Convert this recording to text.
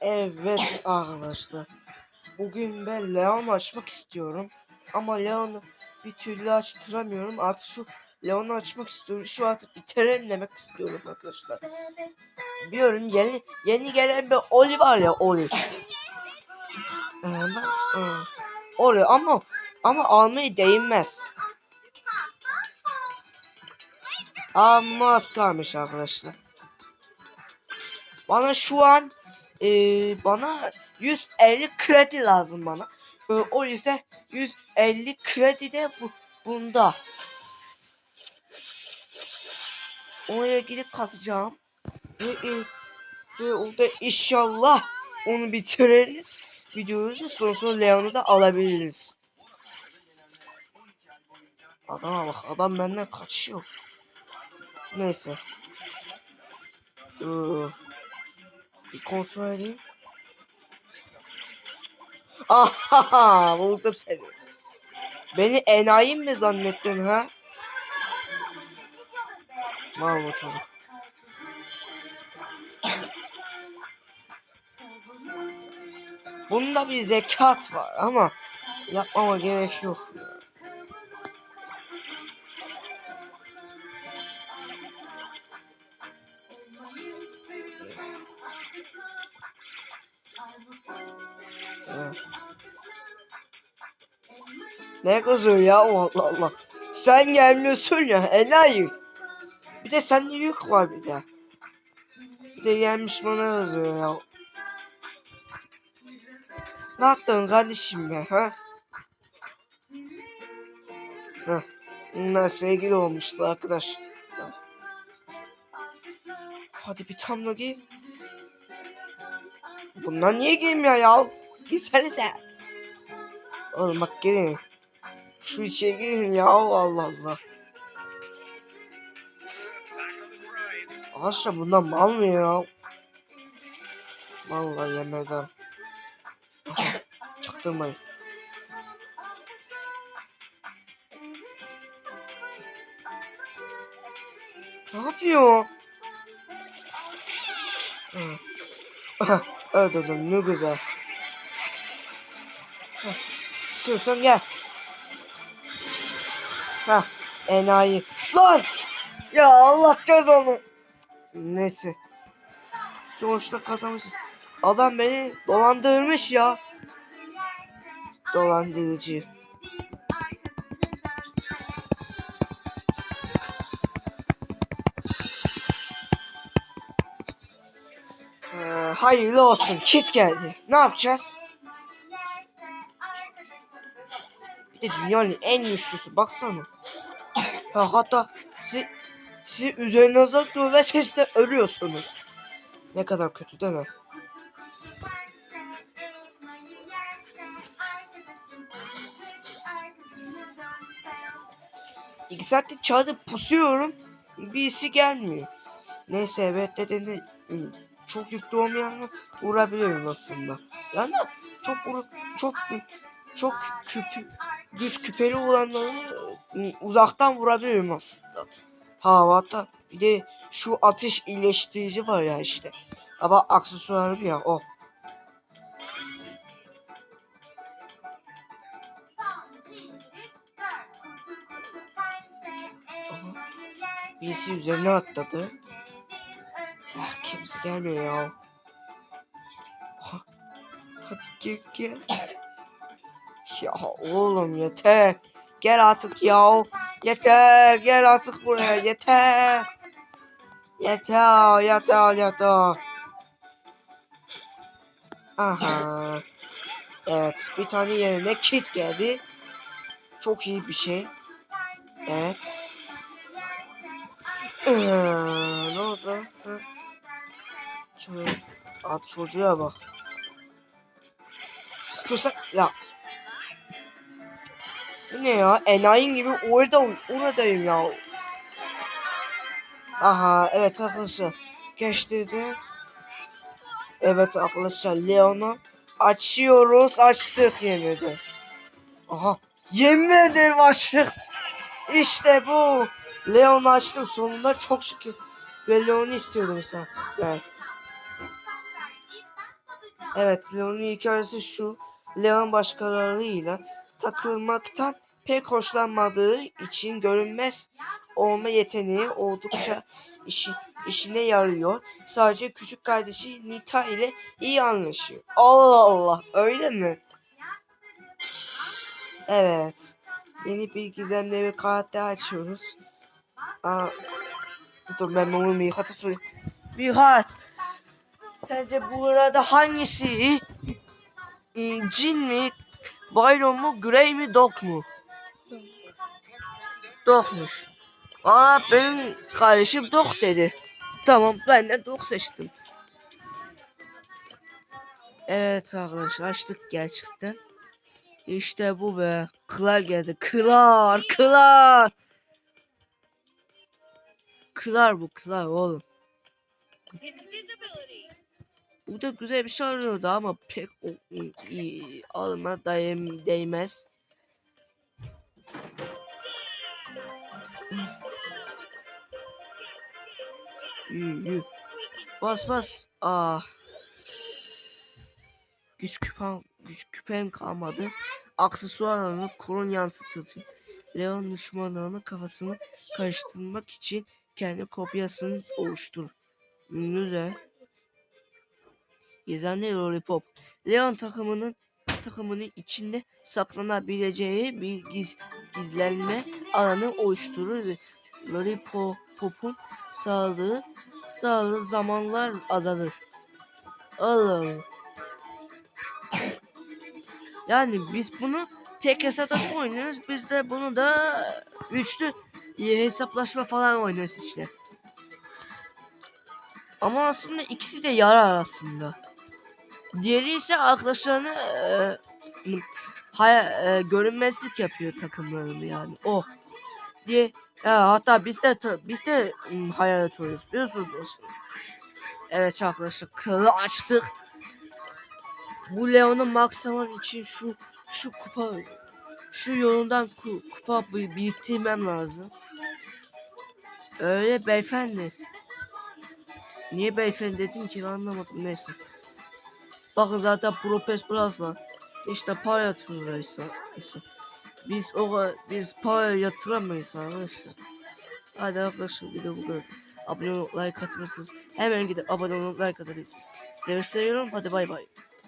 Evet arkadaşlar. Bugün ben Leon açmak istiyorum. Ama Leon'u bir türlü açtıramıyorum. Artık şu Leon'u açmak istiyorum. Şu artık bitirelim demek istiyorum arkadaşlar. Biliyorum yeni yeni gelen bir Oli var ya Oli. Ee, ıı, Oli ama ama almayı değinmez. Ama az kalmış arkadaşlar. Bana şu an e, bana 150 kredi lazım bana. E, o yüzden 150 kredi de bu, bunda. Oraya gidip kasacağım. Ve, e, ve orada inşallah onu bitiririz. Videoyu da sonra sonra Leon'u da alabiliriz. Adama bak adam benden kaçıyor. Neyse. Dur. Bir kontrol edeyim. Ahaha buldum seni. Beni enayi mi zannettin ha? Mal bu çocuk. Bunda bir zekat var ama yapmama gerek yok. Ne kızıyor ya Allah Allah. Sen gelmiyorsun ya enayi. Bir de sende yük var bir de. Bir de gelmiş bana kızıyor ya. Ne yaptın kardeşim ya ha? Heh. Bunlar sevgili olmuşlar arkadaş. Hadi bir tamla giy. Bunlar niye giymiyor ya? Giysenize. Oğlum bak. Şu içeri girin ya Allah Allah. Arkadaşlar bundan mal mı ya? Vallahi yemeden. Çaktırmayın. Ne yapıyor? Öldürdüm ne güzel. Heh, Sıkıyorsan gel. Ha, enayi. Lan! Ya Allah cezanı. Neyse. Sonuçta kazanmış. Adam beni dolandırmış ya. Dolandırıcı. Ee, hayırlı olsun. Kit geldi. Ne yapacağız? Bir de dünyanın en güçlüsü. Baksana. Ha, hatta siz, siz üzerinize siz de ölüyorsunuz. Ne kadar kötü değil mi? İki saattir çağırıp pusuyorum. Birisi gelmiyor. Neyse evet dediğinde ım, çok yüklü olmayanla vurabilirim aslında. Yani çok çok çok küpü güç küpeli olanları uzaktan vurabilirim aslında. Ha hatta bir de şu atış iyileştirici var ya işte. Ama aksesuarım ya o. Birisi üzerine atladı. Ah, kimse gelmiyor ya. Ha, Hadi gel gel. Ya oğlum yeter. Gel artık ya. Yeter. Gel artık buraya. Yeter. Yeter. Yeter. Yeter. Aha. Evet. Bir tane yerine kit geldi. Çok iyi bir şey. Evet. Ee, ne oldu? Ha? Çocuk, at çocuğa bak. Sıkıyorsa ya. Bu ne ya? Enayin gibi orada oradayım ya. Aha evet arkadaşlar. Geçtirdi. Evet arkadaşlar Leon'u açıyoruz. Açtık yine de. Aha. Yemin ederim açtık. İşte bu. Leon'u açtım sonunda çok şükür. Ve Leon'u istiyordum sen. Evet. Evet, Leon'un hikayesi şu. Leon başkalarıyla takılmaktan pek hoşlanmadığı için görünmez olma yeteneği oldukça işi, işine yarıyor. Sadece küçük kardeşi Nita ile iyi anlaşıyor. Allah Allah, öyle mi? Evet. Yeni bir gizemli bir karakter açıyoruz. Aa, dur ben onu Mihat'a sorayım. Mihat! Sence burada hangisi? Hmm, Cin mi? Byron mu? Grey mi? Dog mu? Dogmuş. Aa benim kardeşim Dog dedi. Tamam ben de Dog seçtim. Evet arkadaşlar açtık gerçekten. İşte bu be. Kılar geldi. Kılar. Kılar. Kılar bu kılar oğlum. Bu da güzel bir şey arıyordu ama pek o, iyi, alma dayım değmez. İyi. Bas bas. Ah. Güç küpem, güç küpem kalmadı. Aksesuarlarını korun yansıtıcı. Leon düşmanlarının kafasını karıştırmak için kendi kopyasını oluştur. Güzel. Gizemli Lollipop. Leon takımının takımının içinde saklanabileceği bir giz, gizlenme alanı oluşturur ve Lollipop'un sağlığı sağlığı zamanlar azalır. Allah Allah. Yani biz bunu tek hesapta oynuyoruz. Biz de bunu da üçlü hesaplaşma falan oynuyoruz işte. Ama aslında ikisi de yarar aslında. Diğeri ise arkadaşlarını e, haya- e, görünmezlik yapıyor takımlarını yani. O. Diye ya hatta biz de biz de m, hayalet oynuyoruz biliyorsunuz aslında. Evet arkadaşlar kralı açtık. Bu Leon'un maksimum için şu şu kupa şu yolundan ku, kupa bi- biriktirmem lazım. Öyle beyefendi. Niye beyefendi dedim ki anlamadım neyse. Bakın zaten Propes Plasma. İşte para yatırıyoruz işte. Biz o biz para yatıramayız arkadaşlar. Hadi arkadaşlar video bu kadar. Abone olup like atmışsınız. Hemen gidip abone olup like atabilirsiniz. Sizi seviyorum. Hadi bay bay.